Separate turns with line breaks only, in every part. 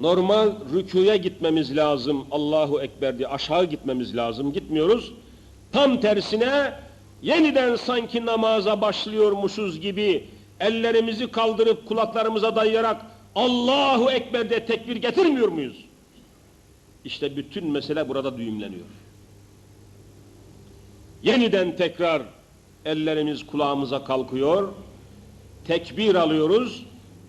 Normal rüküye gitmemiz lazım. Allahu Ekber diye aşağı gitmemiz lazım. Gitmiyoruz. Tam tersine yeniden sanki namaza başlıyormuşuz gibi ellerimizi kaldırıp kulaklarımıza dayayarak Allahu Ekber diye tekbir getirmiyor muyuz? İşte bütün mesele burada düğümleniyor. Yeniden tekrar ellerimiz kulağımıza kalkıyor. Tekbir alıyoruz.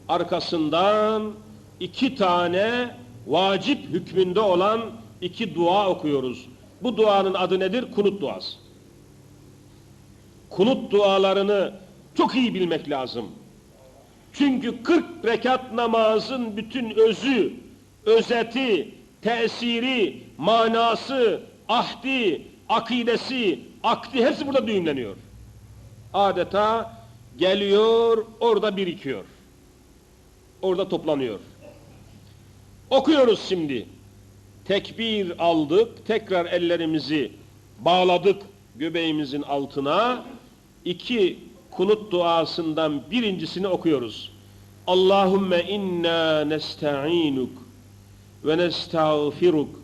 Arkasından iki tane vacip hükmünde olan iki dua okuyoruz. Bu duanın adı nedir? Kunut duası. Kunut dualarını çok iyi bilmek lazım. Çünkü 40 rekat namazın bütün özü, özeti, tesiri, manası, ahdi, akidesi, akdi hepsi burada düğümleniyor. Adeta geliyor, orada birikiyor. Orada toplanıyor. Okuyoruz şimdi. Tekbir aldık, tekrar ellerimizi bağladık göbeğimizin altına. İki kunut duasından birincisini okuyoruz. Allahümme inna nesta'inuk ve nestağfiruk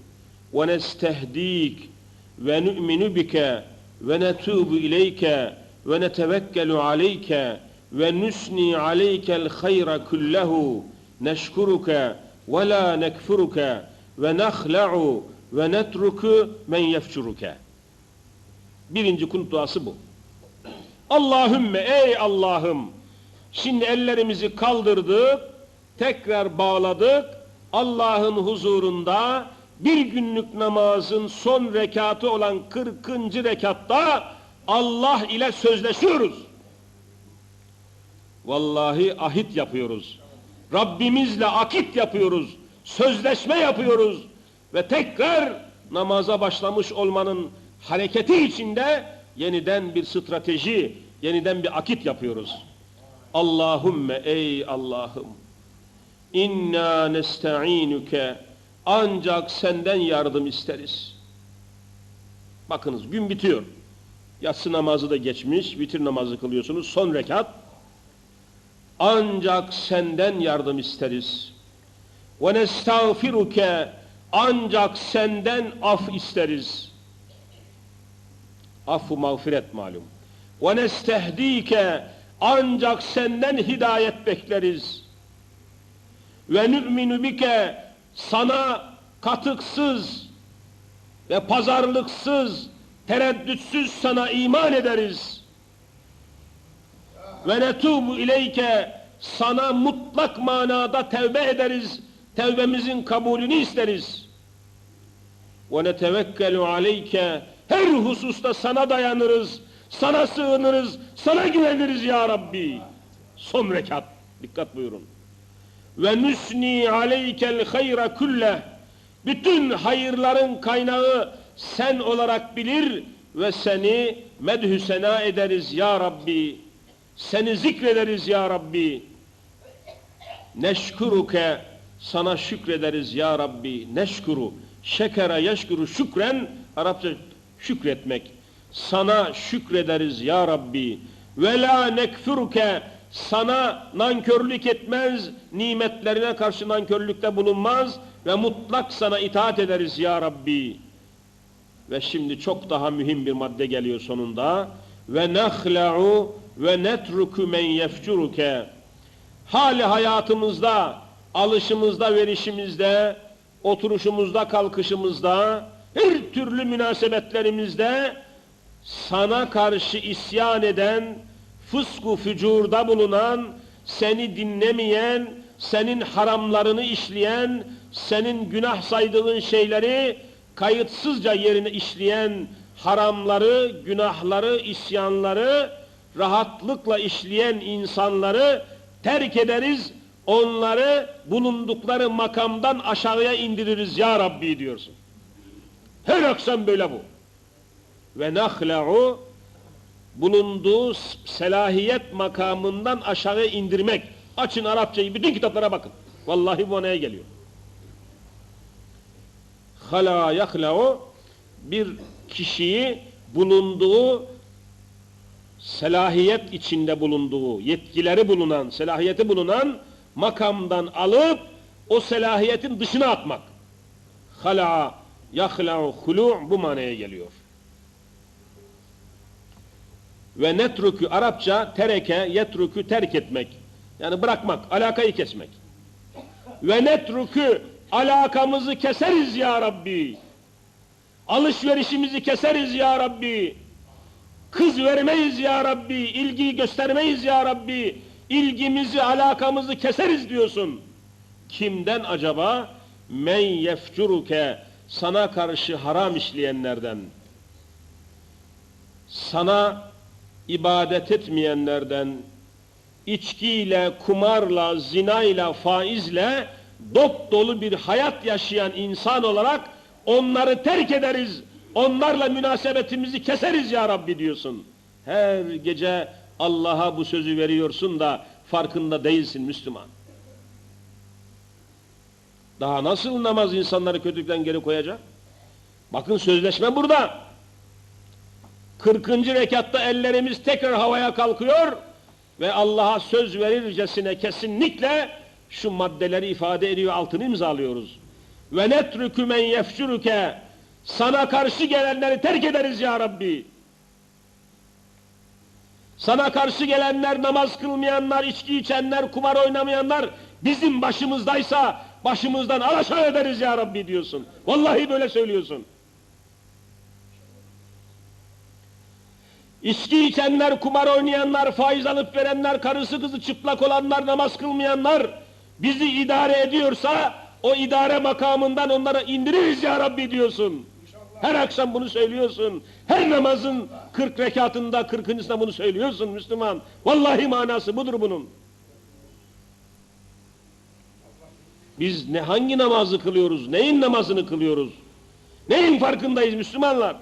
ve nestehdik ve nu'minu bike ve netubu ileyke ve netevekkelu aleyke ve nusni aleykel hayra kullehu neşkuruke ve la nekfuruke ve nahla'u ve netruku men yefçuruke. Birinci kunut duası bu. Allahümme ey Allah'ım şimdi ellerimizi kaldırdık tekrar bağladık Allah'ın huzurunda bir günlük namazın son rekatı olan 40. rekatta Allah ile sözleşiyoruz. Vallahi ahit yapıyoruz. Rabbimizle akit yapıyoruz. Sözleşme yapıyoruz. Ve tekrar namaza başlamış olmanın hareketi içinde yeniden bir strateji, yeniden bir akit yapıyoruz. Allahümme ey Allah'ım inna nesta'inuke ancak senden yardım isteriz. Bakınız gün bitiyor. Yatsı namazı da geçmiş, vitir namazı kılıyorsunuz. Son rekat. Ancak senden yardım isteriz. Ve nestağfiruke ancak senden af isteriz. Affu mağfiret malum. Ve nestehdike ancak senden hidayet bekleriz. Ve nü'minu bike sana katıksız ve pazarlıksız, tereddütsüz sana iman ederiz. Ve netubu ileyke sana mutlak manada tevbe ederiz. Tevbemizin kabulünü isteriz. Ve netevekkelu aleyke her hususta sana dayanırız. Sana sığınırız. Sana güveniriz ya Rabbi. Son rekat. Dikkat buyurun. Ve nusni aleykel hayra kulle. Bütün hayırların kaynağı sen olarak bilir ve seni medhü sena ederiz ya Rabbi. Seni zikrederiz ya Rabbi. Neşkuruke sana şükrederiz ya Rabbi. Neşkuru. Şekere yeşkuru şükren Arapça şükretmek. Sana şükrederiz ya Rabbi. Ve la nekfuruke sana nankörlük etmez, nimetlerine karşı nankörlükte bulunmaz ve mutlak sana itaat ederiz ya Rabbi. Ve şimdi çok daha mühim bir madde geliyor sonunda. Ve nahla'u ve netruku men yefcuruke. Hali hayatımızda, alışımızda, verişimizde, oturuşumuzda, kalkışımızda, her türlü münasebetlerimizde sana karşı isyan eden, fısku fücurda bulunan, seni dinlemeyen, senin haramlarını işleyen, senin günah saydığın şeyleri kayıtsızca yerine işleyen haramları, günahları, isyanları rahatlıkla işleyen insanları terk ederiz, onları bulundukları makamdan aşağıya indiririz ya Rabbi diyorsun. Her akşam böyle bu. Ve nahla'u bulunduğu selahiyet makamından aşağıya indirmek. Açın Arapçayı, bütün kitaplara bakın. Vallahi bu neye geliyor. Hala yahla'u bir kişiyi bulunduğu selahiyet içinde bulunduğu, yetkileri bulunan, selahiyeti bulunan makamdan alıp o selahiyetin dışına atmak. Hala'a, yahla'u, hulu' bu manaya geliyor. Ve netruku Arapça tereke, yetruku terk etmek. Yani bırakmak, alakayı kesmek. Ve netruku alakamızı keseriz ya Rabbi. Alışverişimizi keseriz ya Rabbi. Kız vermeyiz ya Rabbi. ilgiyi göstermeyiz ya Rabbi. İlgimizi, alakamızı keseriz diyorsun. Kimden acaba? Men yefcuruke sana karşı haram işleyenlerden. Sana ibadet etmeyenlerden, içkiyle, kumarla, zinayla, faizle dop dolu bir hayat yaşayan insan olarak onları terk ederiz. Onlarla münasebetimizi keseriz ya Rabbi diyorsun. Her gece Allah'a bu sözü veriyorsun da farkında değilsin Müslüman. Daha nasıl namaz insanları kötülükten geri koyacak? Bakın sözleşme burada. 40. rekatta ellerimiz tekrar havaya kalkıyor ve Allah'a söz verircesine kesinlikle şu maddeleri ifade ediyor, altını imzalıyoruz. Ve netrükü men yefcuruke sana karşı gelenleri terk ederiz ya Rabbi. Sana karşı gelenler, namaz kılmayanlar, içki içenler, kumar oynamayanlar bizim başımızdaysa başımızdan alaşağı ederiz ya Rabbi diyorsun. Vallahi böyle söylüyorsun. İçki içenler, kumar oynayanlar, faiz alıp verenler, karısı kızı çıplak olanlar, namaz kılmayanlar bizi idare ediyorsa o idare makamından onlara indiririz ya Rabbi diyorsun. Her akşam bunu söylüyorsun. Her namazın 40 rekatında 40.sında bunu söylüyorsun Müslüman. Vallahi manası budur bunun. Biz ne hangi namazı kılıyoruz? Neyin namazını kılıyoruz? Neyin farkındayız Müslümanlar?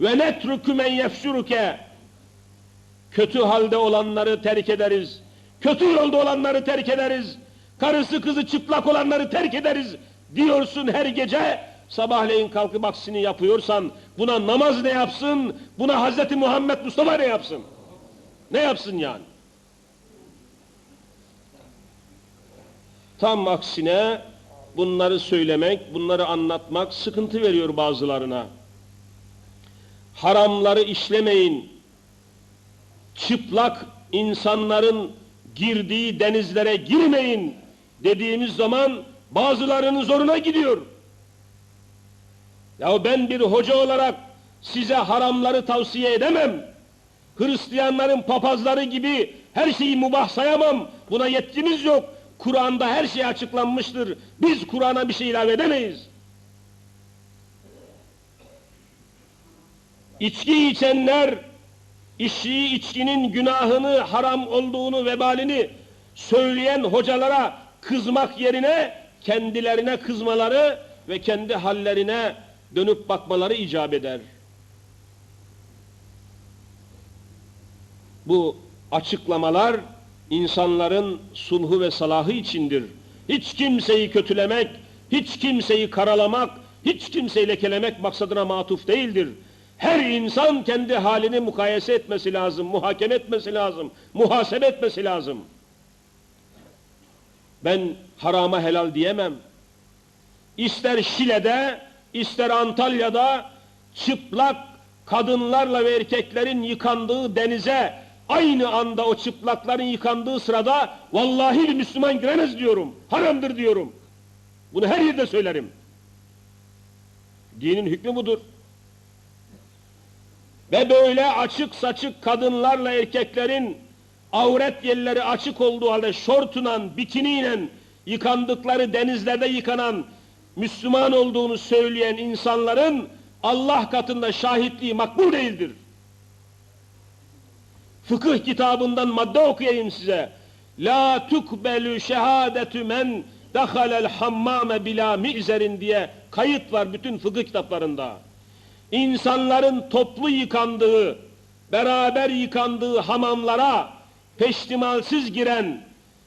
Ve netrukü men yefşuruke kötü halde olanları terk ederiz. Kötü yolda olanları terk ederiz. Karısı kızı çıplak olanları terk ederiz diyorsun her gece. Sabahleyin kalkıp aksini yapıyorsan buna namaz ne yapsın? Buna Hazreti Muhammed Mustafa ne yapsın? Ne yapsın yani? Tam aksine bunları söylemek, bunları anlatmak sıkıntı veriyor bazılarına. Haramları işlemeyin. Çıplak insanların girdiği denizlere girmeyin dediğimiz zaman bazılarının zoruna gidiyor. Ya ben bir hoca olarak size haramları tavsiye edemem. Hristiyanların papazları gibi her şeyi mubah sayamam. Buna yetkimiz yok. Kur'an'da her şey açıklanmıştır. Biz Kur'an'a bir şey ilave edemeyiz. İçki içenler, içki içkinin günahını, haram olduğunu, vebalini söyleyen hocalara kızmak yerine kendilerine kızmaları ve kendi hallerine dönüp bakmaları icap eder. Bu açıklamalar insanların sulhu ve salahı içindir. Hiç kimseyi kötülemek, hiç kimseyi karalamak, hiç kimseyi lekelemek maksadına matuf değildir. Her insan kendi halini mukayese etmesi lazım, muhakeme etmesi lazım, muhasebe etmesi lazım. Ben harama helal diyemem. İster Şile'de, ister Antalya'da çıplak kadınlarla ve erkeklerin yıkandığı denize aynı anda o çıplakların yıkandığı sırada vallahi bir Müslüman giremez diyorum. Haramdır diyorum. Bunu her yerde söylerim. Dinin hükmü budur. Ve böyle açık saçık kadınlarla erkeklerin avret yerleri açık olduğu halde şortunan, bikiniyle yıkandıkları denizlerde yıkanan Müslüman olduğunu söyleyen insanların Allah katında şahitliği makbul değildir. Fıkıh kitabından madde okuyayım size. La tukbelu şehadetu men dehalel hammame bila mi'zerin diye kayıt var bütün fıkıh kitaplarında. İnsanların toplu yıkandığı, beraber yıkandığı hamamlara peştimalsiz giren,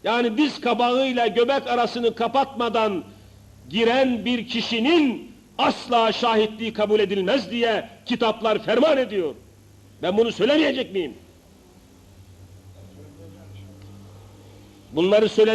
yani diz kabağıyla göbek arasını kapatmadan giren bir kişinin asla şahitliği kabul edilmez diye kitaplar ferman ediyor. Ben bunu söylemeyecek miyim? Bunları söyle